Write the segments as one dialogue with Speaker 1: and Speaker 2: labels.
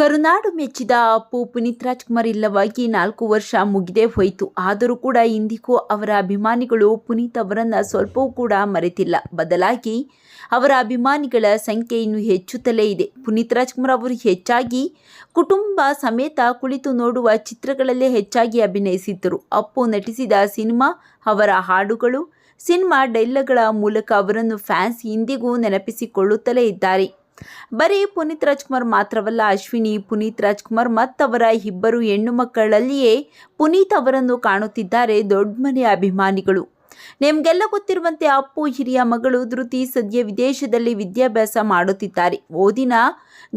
Speaker 1: ಕರುನಾಡು ಮೆಚ್ಚಿದ ಅಪ್ಪು ಪುನೀತ್ ರಾಜ್ಕುಮಾರ್ ಇಲ್ಲವಾಗಿ ನಾಲ್ಕು ವರ್ಷ ಮುಗಿದೇ ಹೋಯಿತು. ಆದರೂ ಕೂಡ ಇಂದಿಗೂ ಅವರ ಅಭಿಮಾನಿಗಳು ಪುನೀತ್ ಅವರನ್ನು ಸ್ವಲ್ಪವೂ ಕೂಡ ಮರೆತಿಲ್ಲ. ಬದಲಾಗಿ ಅವರ ಅಭಿಮಾನಿಗಳ ಸಂಖ್ಯೆ ಇನ್ನೂ ಹೆಚ್ಚುತ್ತಲೇ ಇದೆ. ಪುನೀತ್ ರಾಜ್ಕುಮಾರ್ ಅವರು ಹೆಚ್ಚಾಗಿ ಕುಟುಂಬ ಸಮೇತ ಕುಳಿತು ನೋಡುವ ಚಿತ್ರಗಳಲ್ಲೇ ಹೆಚ್ಚಾಗಿ ಅಭಿನಯಿಸಿದ್ದರು. ಅಪ್ಪು ನಟಿಸಿದ ಸಿನಿಮಾ ಅವರ ಹಾಡುಗಳು, ಸಿನಿಮಾ ಡೈಲಾಗ್ಗಳ ಮೂಲಕ ಅವರನ್ನು ಫ್ಯಾನ್ಸ್ ಇಂದಿಗೂ ನೆನಪಿಸಿಕೊಳ್ಳುತ್ತಲೇ ಇದ್ದಾರೆ. ಬರೀ ಪುನೀತ್ ರಾಜ್ಕುಮಾರ್ ಮಾತ್ರವಲ್ಲ, ಅಶ್ವಿನಿ, ಪುನೀತ್ ರಾಜ್ಕುಮಾರ್ ಮತ್ತವರ ಇಬ್ಬರು ಹೆಣ್ಣು ಮಕ್ಕಳಲ್ಲಿಯೇ ಪುನೀತ್ ಅವರನ್ನು ಕಾಣುತ್ತಿದ್ದಾರೆ ದೊಡ್ಡ ಮನೆಯ ಅಭಿಮಾನಿಗಳು. ನಿಮಗೆಲ್ಲ ಗೊತ್ತಿರುವಂತೆ ಅಪ್ಪು, ಹಿರಿಯ ಮಗಳು ಧೃತಿ ಸದ್ಯ ವಿದೇಶದಲ್ಲಿ ವಿದ್ಯಾಭ್ಯಾಸ ಮಾಡುತ್ತಿದ್ದಾರೆ. ಓದಿನ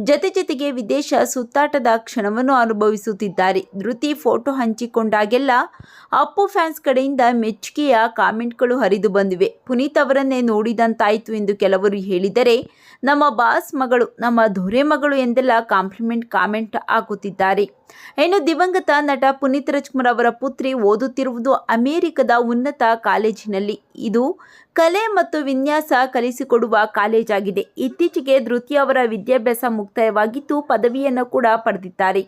Speaker 1: ಜತೆ ಜೊತೆಗೆ ವಿದೇಶ ಸುತ್ತಾಟದ ಕ್ಷಣವನ್ನು ಅನುಭವಿಸುತ್ತಿದ್ದಾರೆ. ಧೃತಿ ಫೋಟೋ ಹಂಚಿಕೊಂಡಾಗೆಲ್ಲ ಅಪ್ಪು ಫ್ಯಾನ್ಸ್ ಕಡೆಯಿಂದ ಮೆಚ್ಚುಗೆಯ ಕಾಮೆಂಟ್ಗಳು ಹರಿದು ಬಂದಿವೆ. ಪುನೀತ್ ಅವರನ್ನೇ ನೋಡಿದಂತಾಯಿತು ಎಂದು ಕೆಲವರು ಹೇಳಿದರೆ, ನಮ್ಮ ಬಾಸ್ ಮಗಳು, ನಮ್ಮ ದೊರೆ ಮಗಳು ಎಂದೆಲ್ಲ ಕಾಂಪ್ಲಿಮೆಂಟ್ ಕಾಮೆಂಟ್ ಹಾಕುತ್ತಿದ್ದಾರೆ. ಇನ್ನು ದಿವಂಗತ ನಟ ಪುನೀತ್ ರಾಜ್ಕುಮಾರ್ ಅವರ ಪುತ್ರಿ ಓದುತ್ತಿರುವುದು ಅಮೆರಿಕದ ಉನ್ನತ ಕಾಲೇಜಿನಲ್ಲಿ. ಇದು ಕಲೆ ಮತ್ತು ವಿನ್ಯಾಸ ಕಲಿಸಿಕೊಡುವ ಕಾಲೇಜಾಗಿದೆ ಇತ್ತೀಚೆಗೆ ಧೃತಿ ಅವರ ವಿದ್ಯಾಭ್ಯಾಸ ಮುಕ್ತಾಯವಾಗಿದ್ದು ಪದವಿಯನ್ನು ಕೂಡ ಪಡೆದಿದ್ದಾರೆ.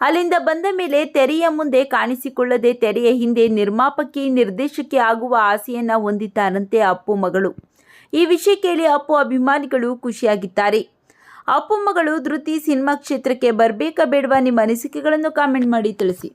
Speaker 1: ಅಲ್ಲಿಂದ ಬಂದ ಮೇಲೆ ತೆರೆಯ ಮುಂದೆ ಕಾಣಿಸಿಕೊಳ್ಳದೆ ತೆರೆಯ ಹಿಂದೆ ನಿರ್ಮಾಪಕಿ, ನಿರ್ದೇಶಕಿ ಆಗುವ ಆಸೆಯನ್ನು ಹೊಂದಿದ್ದಾರಂತೆ ಅಪ್ಪು ಮಗಳು. ಈ ವಿಷಯ ಕೇಳಿ ಅಪ್ಪು ಅಭಿಮಾನಿಗಳು ಖುಷಿಯಾಗಿದ್ದಾರೆ. ಅಪ್ಪು ಮಗಳು ಧೃತಿ ಸಿನಿಮಾ ಕ್ಷೇತ್ರಕ್ಕೆ ಬರಬೇಕಾ ಬೇಡವಾ ನಿಮ್ಮ ಅನಿಸಿಕೆಗಳನ್ನು ಕಾಮೆಂಟ್ ಮಾಡಿ ತಿಳಿಸಿ.